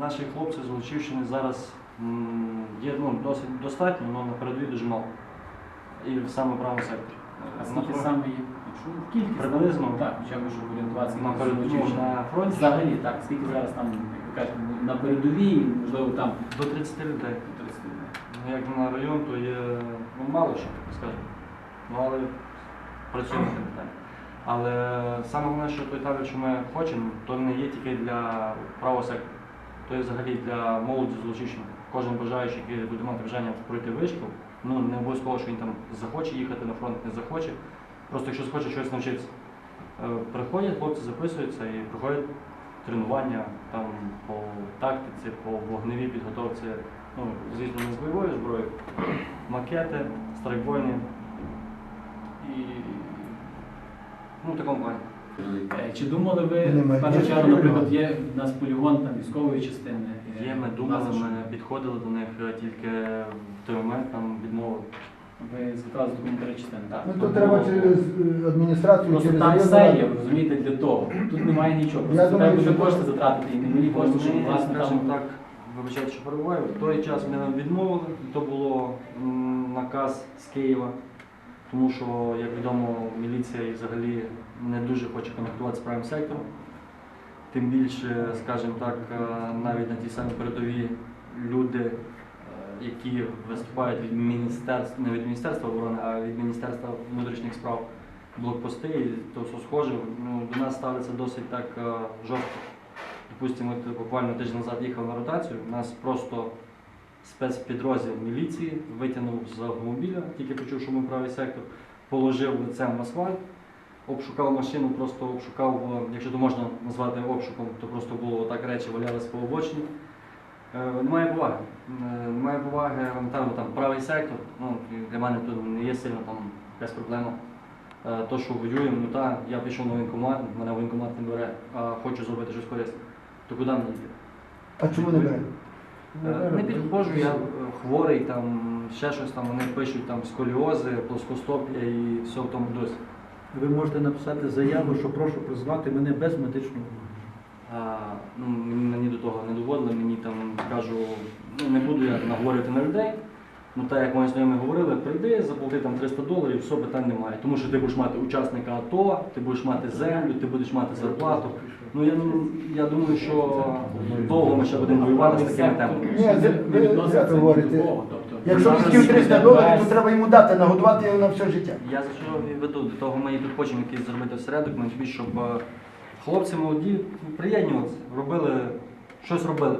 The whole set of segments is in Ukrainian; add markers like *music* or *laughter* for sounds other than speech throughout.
Наших хлопців з Лучівщини зараз є ну, досить достатньо, але на передовій дуже мало. І саме в правому секторі. А скільки саме є? Кількість? Приблизно? Так, хоча б щоб орієнтуватися на передовій на фронті Взагалі, так, скільки зараз там, як ви кажете, на передовій, можливо, там до 30 людей. 30 людей. Ну, як на район, то є ну, мало що, скажімо. Ну, але працюємо тим питанням. Але саме головне, що той табір, що ми хочемо, то не є тільки для правого сектору. То є взагалі для молоді з Кожен бажаючий, буде мати бажання пройти вишку, ну не обов'язково, що він там захоче їхати на фронт, не захоче. Просто якщо схоче щось навчитися. Е, Приходять, хлопці записуються і проходять тренування там по тактиці, по вогневій підготовці, ну, звісно, не з бойовою зброєю, *clears throat* макети, страйкбойні і ну, в такому плані. Е, Чи думали ви, в першу чергу, наприклад, є в нас полігон там військової частини? е, Є, ми думали, ми підходили до них е, тільки в той момент там відмовили. Ви зверталися до коментаря частини, так? Ну то треба через адміністрацію, Просто через там все є, розумієте, для того. Тут немає нічого. Я Просто думаю, треба буде що- кошти затратити і не мені кошти, щоб Ми, власне скажімо там. так, вибачайте, що перебуваю. В той час ми нам відмовили, то було м, наказ з Києва, тому що, як відомо, міліція і взагалі не дуже хоче контактувати з правим сектором. Тим більше, скажімо так, е, навіть на тій самій передовій люди, е, які виступають від міністерства, не від Міністерства оборони, а від Міністерства внутрішніх справ блокпости, то все схоже, ну, до нас ставиться досить так е, жорстко. Допустимо, буквально тиждень назад їхав на ротацію, нас просто спецпідрозділ міліції витягнув з автомобіля, тільки почув, що ми правий сектор, положив лицем в асфальт, обшукав машину, просто обшукав, якщо то можна назвати обшуком, то просто було так речі валялись по обочині. Е, Немає поваги. Е, Немає поваги, елементарно там правий сектор. Ну, для мене тут не є сильно там якась проблема. Е, То, що воюємо, ну так, я пішов на воєнкомат, мене воєнкомат не бере, а хочу зробити щось корисне. То куди мені йти? А чому не бере? Е, Не підходжу, я хворий, там ще щось там, вони пишуть там сколіози, плоскостопія і все в тому досі. Ви можете написати заяву, що прошу призвати мене без медичного. А, ну, мені, мені до того не доводили, мені там кажу, ну не буду я наговорювати на людей. Ну так як мої знайомі говорили, прийди, заплати там 300 доларів, все питань немає. Тому що ти будеш мати учасника АТО, ти будеш мати землю, ти будеш мати зарплату. Ну я, я думаю, що довго ми ще будемо воювати з такими темами. Ви говорите? Якщо він хотів 300 доларів, то треба йому дати, нагодувати його на все життя. Я за що і веду? До того ми і тут хочемо якийсь зробити осередок, ми тобі, щоб е, хлопці молоді приєднувалися, робили, щось робили.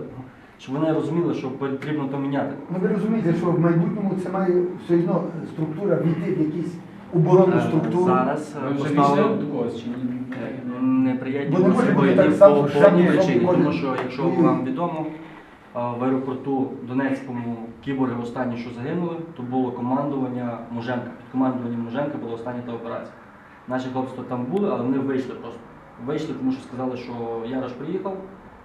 Щоб вони розуміли, що потрібно то міняти. Ну ви розумієте, що в майбутньому це має все одно структура війти в якісь оборонну Е, структуру. Зараз е, Ви вже поставили війшли до когось чи ні? е, Бо не може бути так само, по що одній там причині. Тому що, якщо вам відомо, в аеропорту Донецькому кіборги останні, що загинули, то було командування Муженка. Під командуванням Муженка була остання та операція. Наші хлопці там були, але вони вийшли просто. Вийшли, тому що сказали, що Ярош приїхав,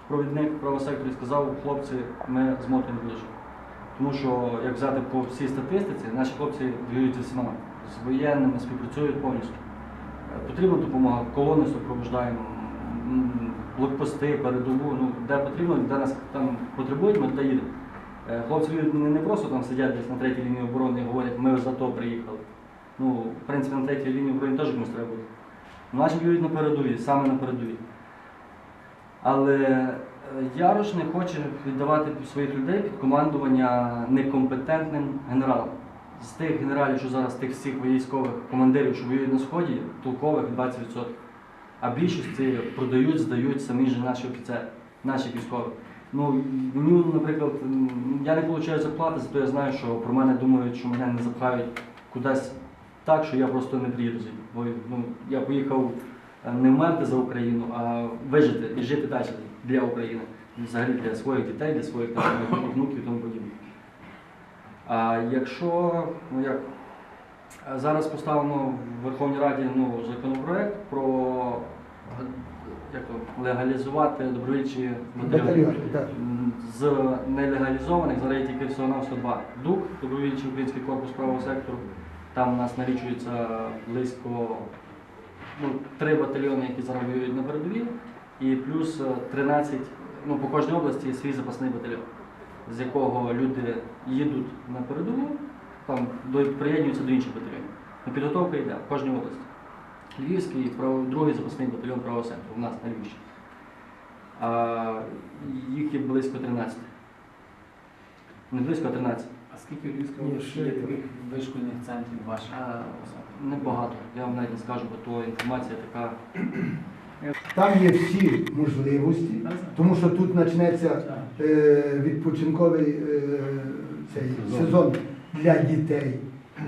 провідник правосектору, і сказав, хлопці, ми змотуємо ближче. Тому що, як взяти по всій статистиці, наші хлопці воюють зі всіма, з воєнними, співпрацюють повністю. Е, Потрібна допомога, колони супроводжаємо, м, блокпости, передову, ну, де потрібно, де нас там потребують, ми туди їдемо. Е, Хлопці не, не просто там сидять десь на третій лінії оборони і говорять, ми за то приїхали. Ну, в принципі, на третій лінії оборони теж комусь треба бути. Наші воюють на передовій, саме на передовій. Але е, Ярош не хоче віддавати своїх людей під командування некомпетентним генералам. З тих генералів, що зараз тих всіх військових командирів, що воюють на сході, толкових 20%. А більшості продають, здають самі ж наші офіцери, наші військові. Ну, мені, наприклад, я не отримую зарплати, зато я знаю, що про мене думають, що мене не запхають кудись так, що я просто не приїду. Бо ну, я поїхав е, не вмерти за Україну, а вижити і жити далі для України. Взагалі для своїх дітей, для своїх там, внуків і тому подібне. А якщо ну як зараз поставлено в Верховній Раді ну, законопроект про е, як то, легалізувати добровільчі батальйони. З нелегалізованих зараз є тільки всього навсього два. ДУК, добровільчий український корпус правого сектору. Там у нас налічується близько ну, три батальйони, які зараз воюють на передовій, і плюс е, 13 ну, по кожній області свій запасний батальйон, з якого люди їдуть на передову, там до, приєднуються до інших батальйонів. Ну, підготовка йде в кожній області. Львівський, другий запасний батальйон правого сектору у нас на Львівщині. А їх є близько 13. Не близько, а 13. А скільки в Львівській області є таких вишкільних центрів ваших? Небагато. Я вам навіть не скажу, бо то інформація така. Там є всі можливості, тому що тут почнеться е, відпочинковий е, цей сезон для дітей,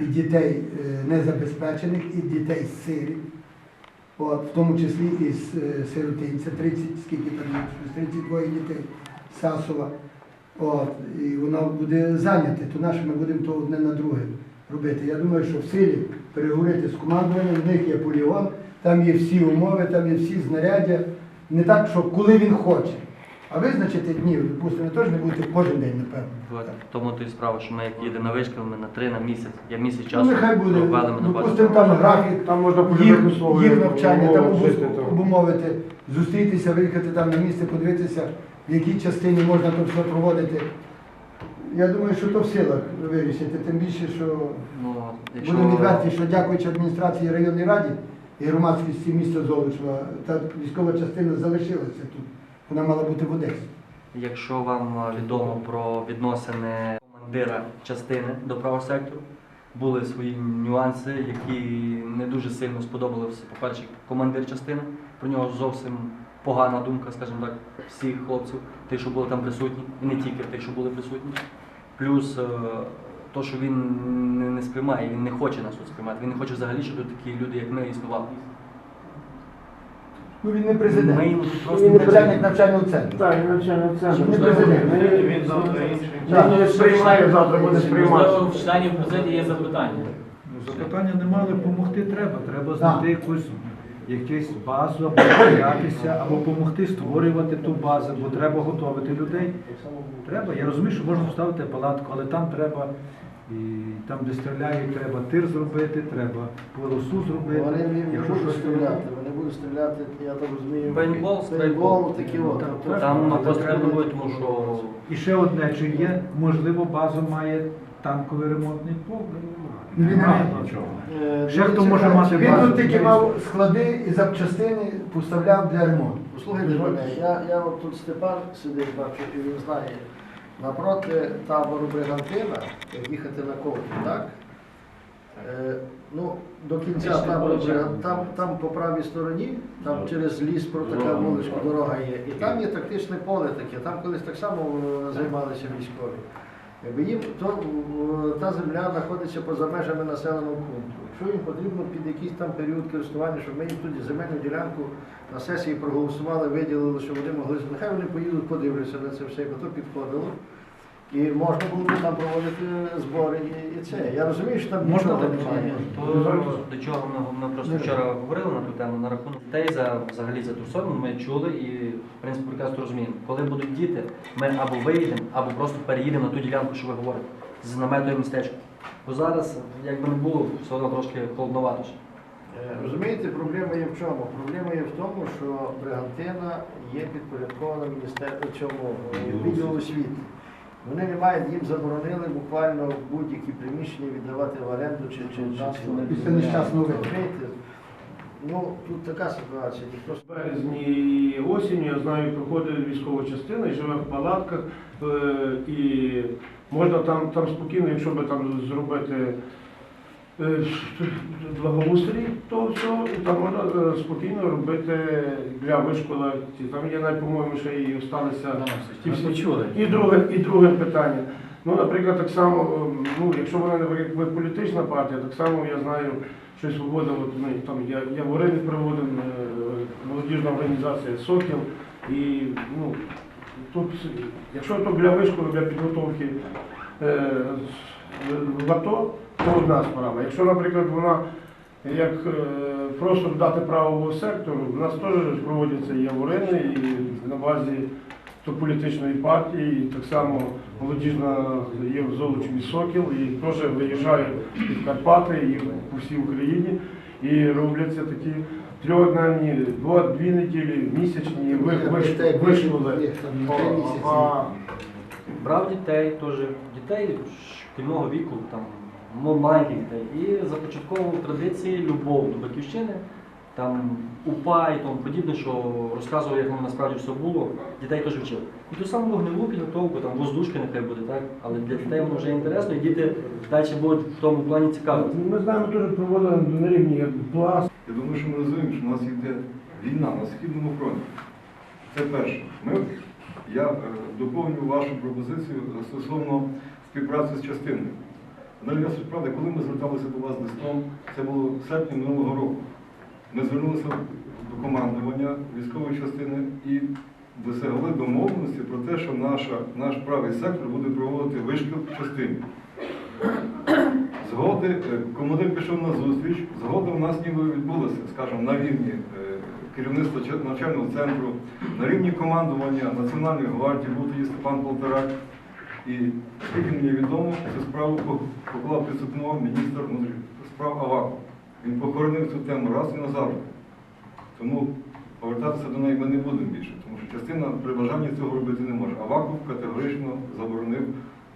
і дітей е, незабезпечених, і дітей сирів. От, в тому числі і з е, сиротинця, 30, скільки там 32 дітей Сасова. От, і воно буде зайняте, то наше ми будемо то одне на друге робити. Я думаю, що в силі переговорити з командуванням, в них є полігон, там є всі умови, там є всі знаряддя. Не так, що коли він хоче. А визначити дні, допустимо, теж не будете кожен день, напевно. Тому то і справа, що ми як їдемо на вишки, ми на три на місяць. Я місяць часу Ну, нехай буде, провели ми на базі. допустимо, там графік, Там можна їх, условиях їх навчання, там то. обумовити, зустрітися, виїхати там на місце, подивитися, в якій частині можна то все проводити. Я думаю, що то в силах вирішити, тим більше, що Ну, якщо... будемо відверті, що дякуючи адміністрації районної раді і громадськості міста Золочева, та військова частина залишилася тут. Вона мала бути в Одесі. Якщо вам е, відомо про відносини командира частини до правого сектору, були свої нюанси, які не дуже сильно сподобалися. По-перше, командир частини. Про нього зовсім погана думка, скажімо так, всіх хлопців, тих, що були там присутні, і не тільки тих, що були присутні. Плюс е, то, що він не, сприймає, він не хоче нас тут сприймати. Він не хоче взагалі, щоб такі люди, як ми, існували. Ну він не президент. Ми йому тут просто Він не начальник навчального центру. Так, він навчальний центр. Не президент. Він завтра інший. Так. Він не сприймає, завтра буде сприймати. Можливо, в членів президії є запитання. Ну, Запитання немає, але допомогти треба. Треба знайти якусь якусь базу, або боятися, або допомогти створювати ту базу, бо треба готувати людей. Треба. Я розумію, що можна поставити палатку, але там треба. І там, де стріляють, треба тир зробити, треба полосу зробити. Вони не, Якщо будуть щось стріляти, вони будуть стріляти, я так розумію, Пейнтбол, пейнтбол, такі от. Так, Тобто, Там просто буде, тому що І ще одне, чи є, можливо, база має танковий ремонтний полк? Він не нічого. е, Ще хто може е, мати Він базу? тут тільки мав склади і запчастини поставляв для ремонту. Послухайте мене, я, я от тут Степан сидить, бачу, і він знає, напроти табору Бригантина, їхати на ковті, так? Е, ну, до кінця табору. Бригантина, там, там по правій стороні, там через ліс протока вуличка, дорога є, і там є тактичне поле таке, там колись так само е, займалися військові. Якби їм то та земля знаходиться поза межами населеного пункту. Якщо їм потрібно під якийсь там період користування, щоб ми їм тут земельну ділянку на сесії проголосували, виділили, що вони могли нехай вони поїдуть, подивляться на це все, бо то підходило. І можна було б там проводити збори і, і це. Я розумію, що там Можна нічого так, немає. То, до чого ми, ми просто вчора говорили на ту тему на рахунок дітей за взагалі за Турсоном, ми чули і в принципі прекрасно розуміємо. Коли будуть діти, ми або виїдемо, або просто переїдемо на ту ділянку, що ви говорите, з наметою містечко. Бо зараз, як би не було, все одно трошки холодновато. ще. Е, Розумієте, проблема є в чому? Проблема є в тому, що Бригантина є підпорядкована міністерству цьому е, відділу освіти. Вони не мають, їм заборонили буквально будь-які приміщення віддавати в оренду чи, чи, чи Після нещасного відкрити. Ну, тут така ситуація. Ніхто В березні і осінь, я знаю, проходить військова частина і живе в палатках. е, І можна там, там спокійно, якщо би там зробити благоустрій, то все, там можна е, спокійно робити для вишкола. Там є, по-моєму, ще і залишилися ті всі почули. і друге, і друге питання. Ну, наприклад, так само, ем, ну, якщо вона не політична партія, так само я знаю, що свобода, от, ну, там, я, я в Орині проводив е, молодіжна організація Сокіл. І ну, тут, якщо то для вишколи, для підготовки е, в АТО, то одна справа. Якщо, наприклад, вона як е, просто дати правового сектору, у нас теж проводяться і аварини, і на базі то політичної партії, і так само молодіжна є в Золочеві Сокіл, і теж виїжджають і в Карпати, і по всій Україні, і робляться такі трьохденні, дві неділі, місячні, ви, ви, вишнули. їх там три місяці. А, Брав дітей теж, дітей шкільного віку, там, маленьких дітей. І започатковував традиції, любов до батьківщини, там, упа і тому подібне, що розказував, як воно насправді все було, дітей теж вчив. І ту саму вогневу підготовку, там, воздушки нехай буде, так? Але для дітей воно вже інтересно, і діти далі будуть в тому плані цікаві. Ми знаємо, теж проводили на рівні як пласт. Я думаю, що ми розуміємо, що у нас йде війна на Східному фронті. Це перше. Ми, я е, доповню вашу пропозицію стосовно співпраці з частиною. Далі правда, коли ми зверталися до вас листом, це було в серпні минулого року. Ми звернулися до командування військової частини і досягли домовленості про те, що наша, наш правий сектор буде проводити вишкіл в частині. Згоди, е, командир пішов на зустріч, згода у нас ніби відбулася, скажімо, на рівні е, керівництва навчального центру, на рівні командування Національної гвардії був тоді Степан Полторак. І скільки мені відомо, цю справу поклав під сукно міністр внутрішніх справ Аваков. Він похоронив цю тему раз і назавжди. Тому повертатися до неї ми не будемо більше, тому що частина при бажанні цього робити не може. Аваков категорично заборонив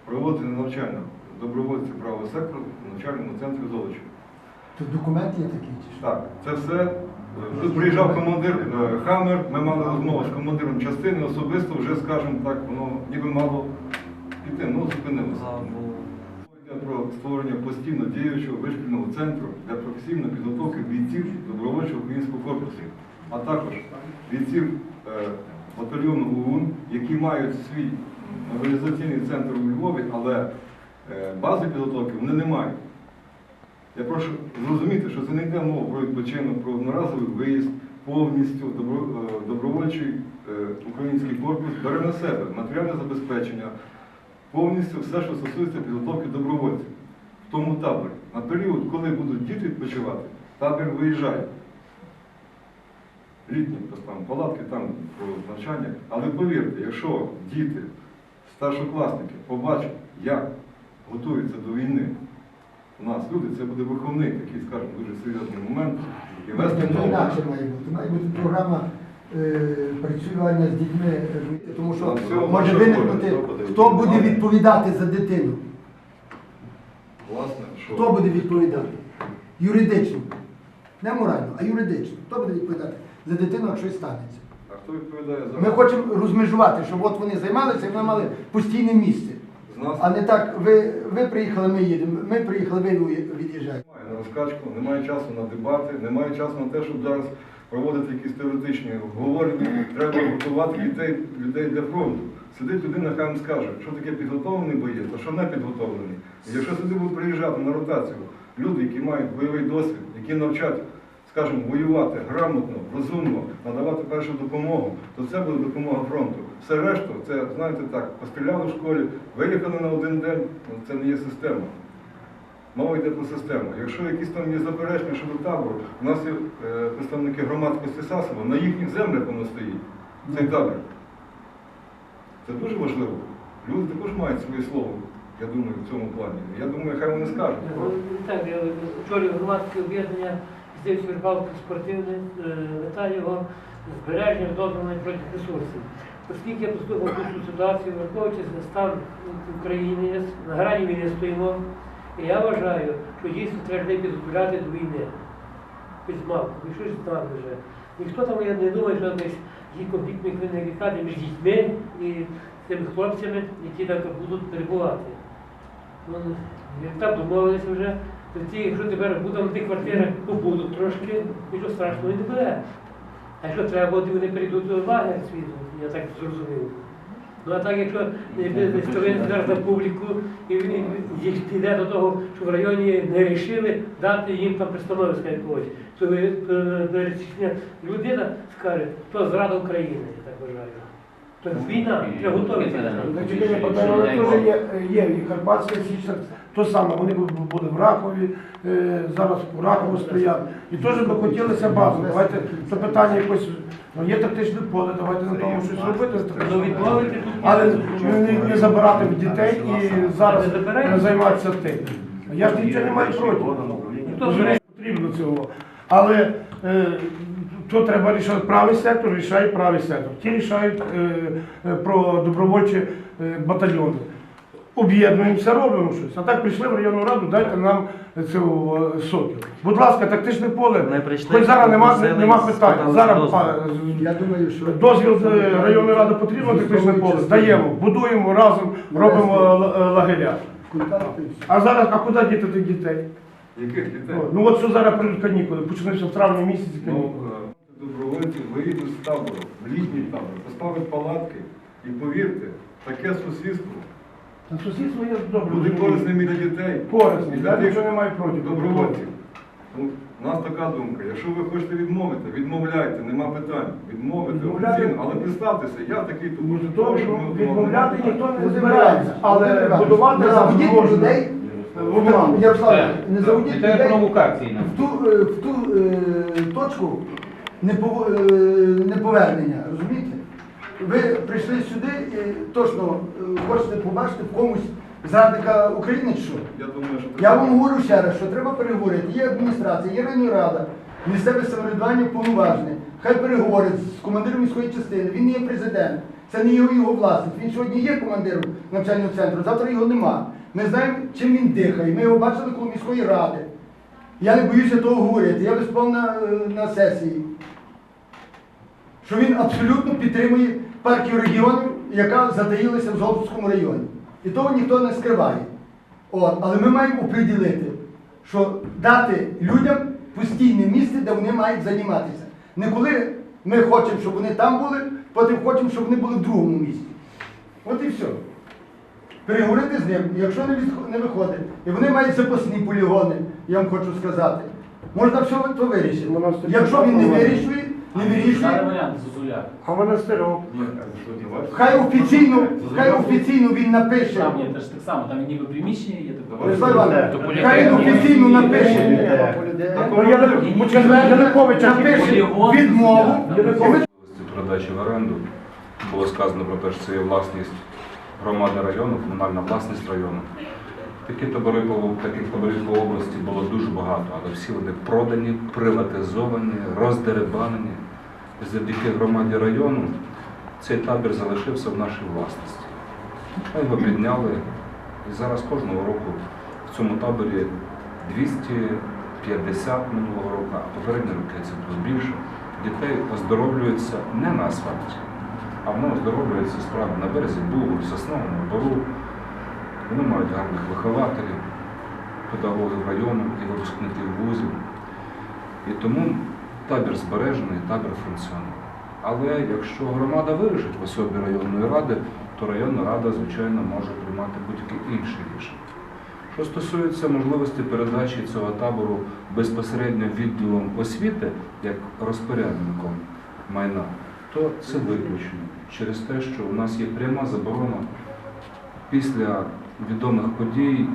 проводити навчання добровольців правого сектору в навчальному центрі Золочі. Тут документ є такий чи що? Так, це все. е, Тут приїжджав командир е, Хаммер, ми мали розмову з командиром частини, особисто вже, скажімо так, воно ніби мало піти, ну зупинилося. Йде про створення постійно діючого вишкільного центру для професійної підготовки бійців добровольчого українського корпусу, а також бійців е, батальйону ОУН, які мають свій мобілізаційний центр у Львові, але е, бази підготовки вони не мають. Я прошу зрозуміти, що це не йде мова про відпочинок, про одноразовий виїзд, повністю е, добровольчий український корпус бере на себе матеріальне забезпечення, повністю все, що стосується підготовки добровольців в тому таборі. На період, коли будуть діти відпочивати, табір виїжджає. Літні поставимо палатки там про навчання. Але повірте, якщо діти, старшокласники побачать, як готуються до війни, у нас люди, це буде виховний такий, скажімо, дуже серйозний момент. І вести має бути. Має бути програма працювання з дітьми, е, тому що може виникнути, хто буде відповідати за дитину. Власне, що Хто буде відповідати? Юридично. Не морально, а юридично. Хто буде відповідати за дитину, якщо щось станеться? а хто відповідає за Ми хочемо розмежувати, щоб от вони займалися і вони мали постійне місце. з нас? А не так, ви, ви приїхали, ми їдемо, ми приїхали, ви від'їжджаєте. Немає на розкачку, немає часу на дебати, немає часу на те, щоб зараз проводити якісь теоретичні обговорення. Треба готувати дітей, людей для фронту. Сидить людина, хай вам скаже, що таке підготовлений боєць, а що не підготовлений. Якщо сюди будуть приїжджати на ротацію люди, які мають бойовий досвід, які навчать, скажімо, воювати грамотно, розумно, надавати першу допомогу, то це буде допомога фронту. Все решту, це, знаєте так, постріляли в школі, виїхали на один день, це не є система. Мова йде про систему. Якщо якісь там є заперечення щодо табору, у нас є е, представники громадськості Сасова, на їхніх землях воно стоїть, цей табір. Це дуже важливо. Люди також мають своє слово, я думаю, в цьому плані. Я думаю, хай вони скажуть. Так, я очолюю громадське об'єднання здесь Верховки спортивне, е, мета його збереження відновлення проти ресурсів. Оскільки я послухав цю ситуацію, враховуючи стан України, на грані війни стоїмо, і я вважаю, що дійсно треба людей підготовляти до війни. Підзмалку, якщо ж знати вже. Ніхто там я не думає, що десь є конфліктні виникати між дітьми і тими хлопцями, які так будуть перебувати. Ну, так домовилися вже, то якщо тепер будемо на тих квартирах побудуть трошки, нічого страшного і не буде. А якщо треба буде, вони перейдуть у лагер світу, я так зрозумів. Ну а так, якщо не зараз на публіку, і він їх піде до того, що в районі не рішили дати їм там пристановиська якогось, то е, людина скаже, то зрада України, я так вважаю. То війна, треба готуватися. Значить, я питаю, але теж є, Карпатська Січ, так, то саме, вони були в Рахові, е, зараз у Рахову стоять. І теж би хотілося базу. Давайте це питання якось, ну є тактичне поле, давайте на тому щось робити. Ну, Але не, не забирати в дітей і зараз Не займатися тим. Я ж нічого не маю проти. Не- потрібно цього. Але е, то треба рішати правий сектор, рішає правий сектор. Ті рішають е, про добровольчі батальйони. Об'єднуємося, робимо щось. А так прийшли в районну раду, дайте нам цю е, сокіл. Будь ласка, тактичне поле. Ми прийшли, Хоч зараз нема, попросили, нема питань. спитали Зараз дозвіл. а, Я думаю, що дозвіл з районної ради потрібно тактичне поле. Даємо, будуємо разом, робимо е, л- лагеря. контакти. А зараз, а куди діти тих дітей? Яких дітей? О, Ну от що зараз прийдуть канікули, почнуться в травні місяці Ну, е, добровольці виїдуть з табору, в літній табор, поставить палатки і повірте, таке сусідство Та сусідство є добре. буде корисним і для дітей. Корисний, і я для тих нічого не маю проти. добровольців. Ну, у нас така думка. Якщо ви хочете відмовити, відмовляйте, нема питань. Відмовити Відмовляти- офіційно, але представтеся, я такий тут. До того, що Прошу, відмовляти ніхто не збирається, але будувати не заводіть можна. людей. Володимир, Ярослав, Так, не заводіть Це людей провокації нам. в ту, е, в ту е, точку непов- е, неповернення, розумієте? Ви прийшли сюди і точно е, хочете побачити в комусь зрадника України чи що? Я думаю, що Я вам говорю ще раз, що треба переговорити. Є адміністрація, є районна рада, місцеве самоврядування повноважне. Хай переговорить з командиром міської частини. Він не є президент, це не його, його власник. Він сьогодні є командиром навчального центру, завтра його нема. Ми знаємо, чим він дихає. Ми його бачили коло міської ради. Я не боюся того говорити. Я виступав на, е, на сесії. Що він абсолютно підтримує партію регіонів, яка затаїлася в Золотському районі. І того ніхто не скриває. От, але ми маємо оприділити, що дати людям постійне місце, де вони мають займатися. Не коли ми хочемо, щоб вони там були, потім хочемо, щоб вони були в другому місці. От і все. Переговорити з ним, якщо не виходить, і вони мають запасні полігони, я вам хочу сказати. Можна все то вирішити. Якщо він не вирішує, не вирішує, варіант Зозуля. А монастирок. Хай офіційно, хай офіційно він напише. Там є теж так само, там ніби приміщення є таке. Ярослав Іванович, То хай він офіційно напише. Ну, Януковича Напише Полігон. відмову. І ми можливості передачі в оренду. Було сказано про те, що це є власність громади району, комунальна власність району. Такі табори таких таборів по області було дуже багато, але всі вони продані, приватизовані, роздеребанені. Завдяки громаді району цей табір залишився в нашій власності. Ми його підняли, і зараз кожного року в цьому таборі 250 минулого року, а попередні роки це було більше. Дітей оздоровлюються не на асфальті, а воно оздоровлюється справді на березі Бугу, Сосновому бору. Вони мають гарних вихователів, педагогів району і випускників вузів. І тому табір збережений, табір функціонує. Але якщо громада вирішить в особі районної ради, то районна рада, звичайно, може приймати будь-які інші рішення. Що стосується можливості передачі цього табору безпосередньо відділом освіти як розпорядником майна, то це виключено через те, що у нас є пряма заборона після відомих подій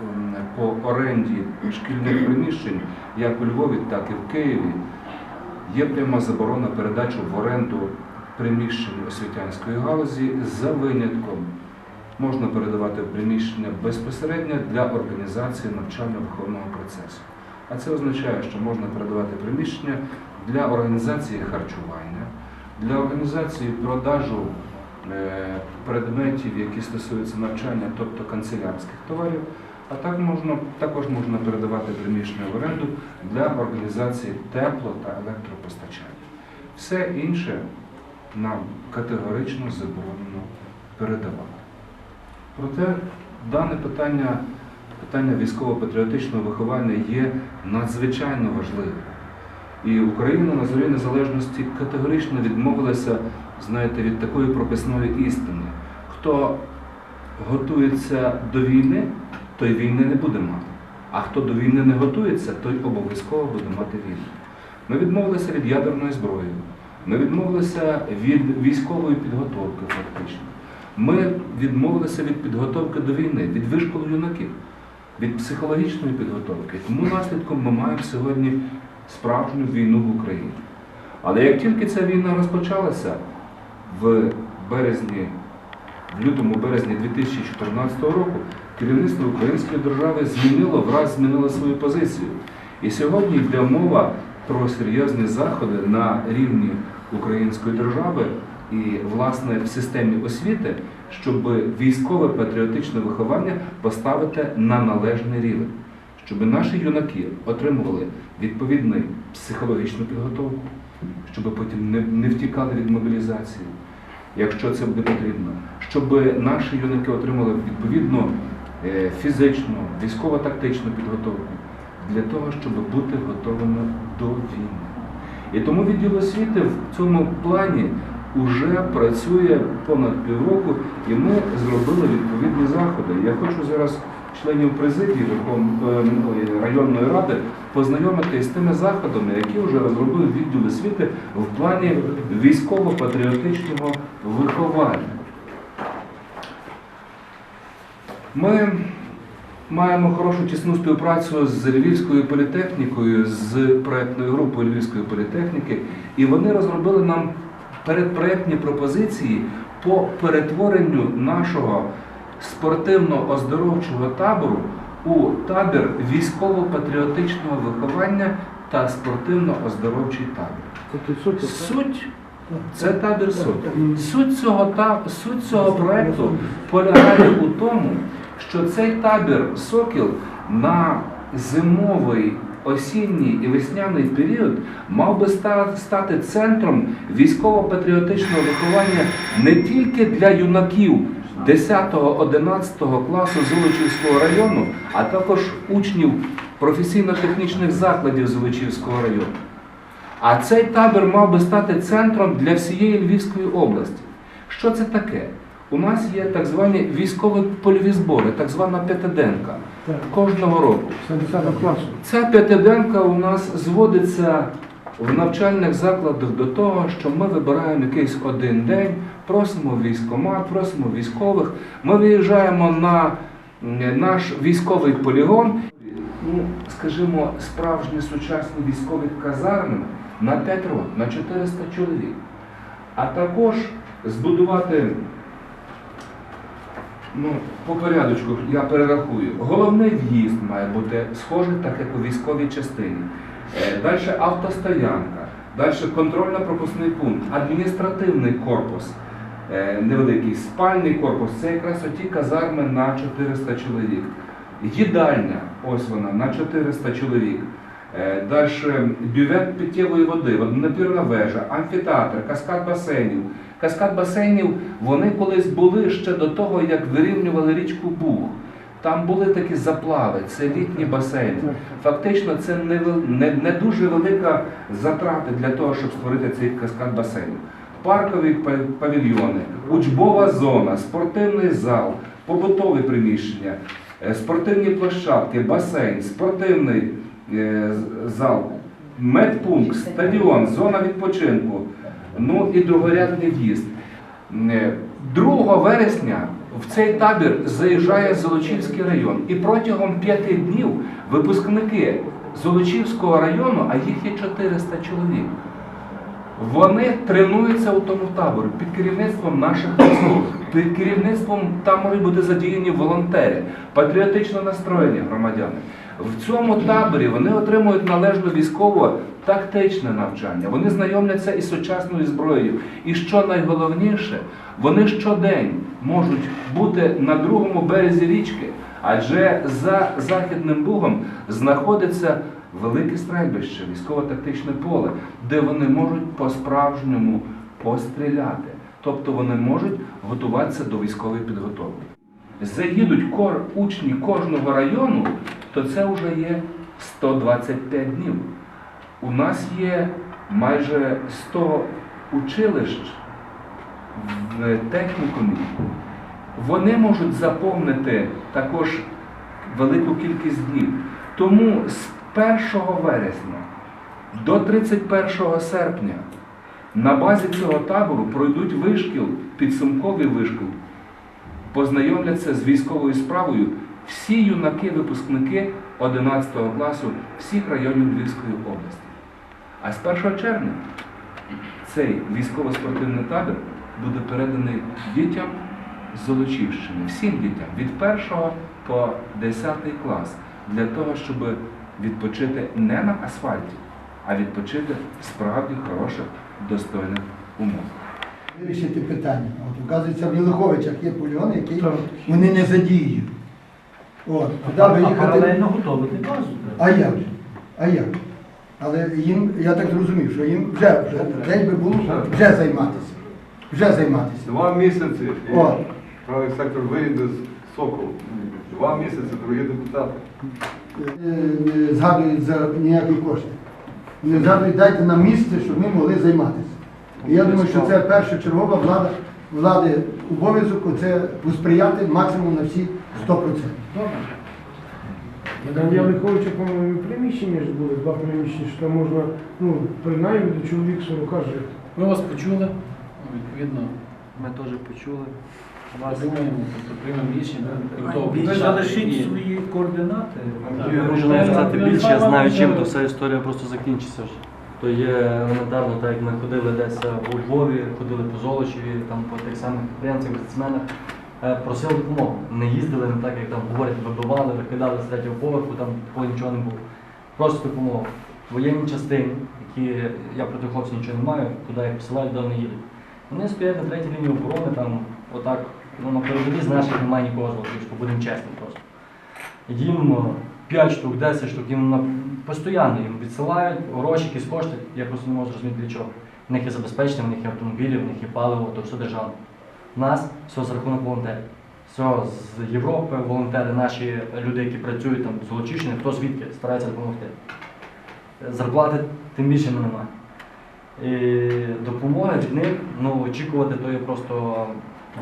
ем, по оренді шкільних приміщень як у Львові, так і в Києві. Є пряма заборона передачі в оренду приміщень освітянської галузі за винятком. Можна передавати приміщення безпосередньо для організації навчально-виховного процесу. А це означає, що можна передавати приміщення для організації харчування, для організації продажу предметів, які стосуються навчання, тобто канцелярських товарів. А так можна, також можна передавати приміщення в оренду для організації тепло та електропостачання. Все інше нам категорично заборонено передавати. Проте дане питання, питання військово-патріотичного виховання є надзвичайно важливим. І Україна на зорі незалежності категорично відмовилася, знаєте, від такої прописної істини. Хто готується до війни, той війни не буде мати. А хто до війни не готується, той обов'язково буде мати війну. Ми відмовилися від ядерної зброї, ми відмовилися від військової підготовки, фактично. Ми відмовилися від підготовки до війни, від вишколу юнаків, від психологічної підготовки. Тому наслідком ми маємо сьогодні справжню війну в Україні. Але як тільки ця війна розпочалася в березні, в лютому березні 2014 року, керівництво української держави змінило, враз змінило свою позицію. І сьогодні йде мова про серйозні заходи на рівні української держави і власне в системі освіти, щоб військове патріотичне виховання поставити на належний рівень, щоб наші юнаки отримували відповідну психологічну підготовку, щоб потім не, не втікали від мобілізації, якщо це буде потрібно, щоб наші юнаки отримали відповідну е, фізичну, військово-тактичну підготовку для того, щоб бути готовими до війни. І тому відділ освіти в цьому плані вже працює понад півроку, і ми зробили відповідні заходи. Я хочу зараз членів президії Верхов- е, районної ради познайомити з тими заходами, які вже розробив відділ освіти в плані військово-патріотичного виховання. Ми маємо хорошу тісну співпрацю з Львівською політехнікою, з проєктною групою Львівської політехніки, і вони розробили нам передпроєктні пропозиції по перетворенню нашого спортивно-оздоровчого табору у табір військово-патріотичного виховання та спортивно-оздоровчий табір. Суть це табір. Суть цього та суть цього проекту полягає у тому, що цей табір Сокіл на зимовий, осінній і весняний період мав би стати центром військово-патріотичного виховання не тільки для юнаків 10-11 класу Золочівського району, а також учнів професійно-технічних закладів Золочівського району. А цей табір мав би стати центром для всієї Львівської області. Що це таке? У нас є так звані військові польові збори, так звана п'ятиденка кожного року. Ця п'ятиденка у нас зводиться в навчальних закладах до того, що ми вибираємо якийсь один день, просимо військомат, просимо військових. Ми виїжджаємо на наш військовий полігон. Ну, скажімо, справжні сучасні військові казарми на 5 років, на 400 чоловік. А також збудувати Ну, по порядочку я перерахую. Головний в'їзд має бути схожий, так як у військовій частині. Далі автостоянка, далі контрольно-пропускний пункт, адміністративний корпус, е, невеликий спальний корпус. Це якраз оті казарми на 400 чоловік. Їдальня, ось вона, на 400 чоловік. Далі бювет питтєвої води, водонапірна вежа, амфітеатр, каскад басейнів. Каскад басейнів вони колись були ще до того, як вирівнювали річку Буг. Там були такі заплави, це літні басейни. Фактично, це не, не, не дуже велика затрата для того, щоб створити цей каскад басейнів. Паркові павільйони, учбова зона, спортивний зал, побутові приміщення, е, спортивні площадки, басейн, спортивний е, зал, медпункт, стадіон, зона відпочинку, ну і другорядний в'їзд. Е, 2 вересня в цей табір заїжджає Золочівський район. І протягом п'яти днів випускники Золочівського району, а їх є 400 чоловік, вони тренуються у тому таборі під керівництвом наших військових, під керівництвом там можуть бути задіяні волонтери, патріотично настроєні громадяни. В цьому таборі вони отримують належне військово-тактичне навчання. Вони знайомляться із сучасною зброєю. І що найголовніше, вони щодень можуть бути на другому березі річки, адже за Західним Бугом знаходиться велике стрельбище, військово-тактичне поле, де вони можуть по-справжньому постріляти. Тобто вони можуть готуватися до військової підготовки. Заїдуть кор, учні кожного району, то це вже є 125 днів. У нас є майже 100 училищ в технікумі. Вони можуть заповнити також велику кількість днів. Тому з 1 вересня до 31 серпня на базі цього табору пройдуть вишкіл, підсумковий вишкіл, познайомляться з військовою справою всі юнаки-випускники 11 класу всіх районів Львівської області. А з 1 червня цей військово-спортивний табір буде переданий дітям з Золочівщини, всім дітям від 1 по 10 клас, для того, щоб відпочити не на асфальті, а відпочити справді хороших, достойних умовах. Вирішити питання. От, оказується, в Єлиховичах є полігон, який Так. вони не задіюють. От, туди А виїхати. паралельно готовити базу. А як? А як? Але їм, я так зрозумів, що їм вже, вже день би було вже займатися. Вже займатися. Два місяці правий сектор вийде з Соколу. Два місяці, дорогі депутати. Не згадують за ніякі кошти. Не згадують, дайте нам місце, щоб ми могли займатися. І я думаю, що це першочергова влада, влади обов'язок це посприяти максимум на всі 100%. Там я Лиховича, по-моєму, приміщення ж були, два приміщення, що там можна, ну, принаймні до чоловік 40 жити. Ми вас почули, ну, відповідно, Ми теж почули. Вас тобто приймемо рішення, Ви залишіть свої координати. Я навіть сказати більше, я знаю, чим то вся історія просто закінчиться вже. То є елементарно, так як ми ходили десь у Львові, ходили по Золочеві, там по тих самих підприємцях, бізнесменах, е, просили допомогу. Не їздили не так, як там говорять, вибивали, викидали з третього поверху, там такого нічого не було. Просто допомогу. Воєнні частини, які я проти хлопців нічого не маю, куди їх посилають, де вони їдуть. Вони стоять на третій лінії оборони, там отак, ну на передовій з наших немає нікого з Латвійського, будемо чесним просто. Їм 5 штук, 10 штук, їм на постійно їм відсилають гроші, якісь кошти. Я просто не можу зрозуміти для чого. В них є забезпечення, в них є автомобілі, в них є паливо, то все державне. У нас все за рахунок волонтерів. Все з Європи, волонтери, наші люди, які працюють там з хто звідки старається допомогти. Зарплати тим більше ми немає. І допомоги від них ну, очікувати то є просто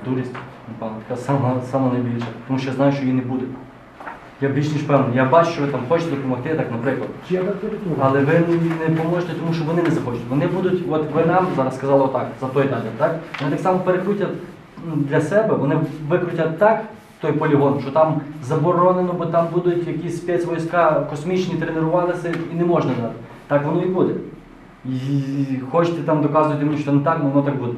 дурість, напевно, така сама, сама найбільша. Тому що я знаю, що її не буде. Я більш ніж певний. Я бачу, що ви там хочете допомогти, так, наприклад. Але ви не поможете, тому що вони не захочуть. Вони будуть, от ви нам зараз сказали отак, за той табір, так? Вони так само перекрутять для себе, вони викрутять так той полігон, що там заборонено, бо там будуть якісь спецвойська космічні тренувалися і не можна дати. Так воно і буде. І хочете там доказувати мені, що не так, але воно так буде.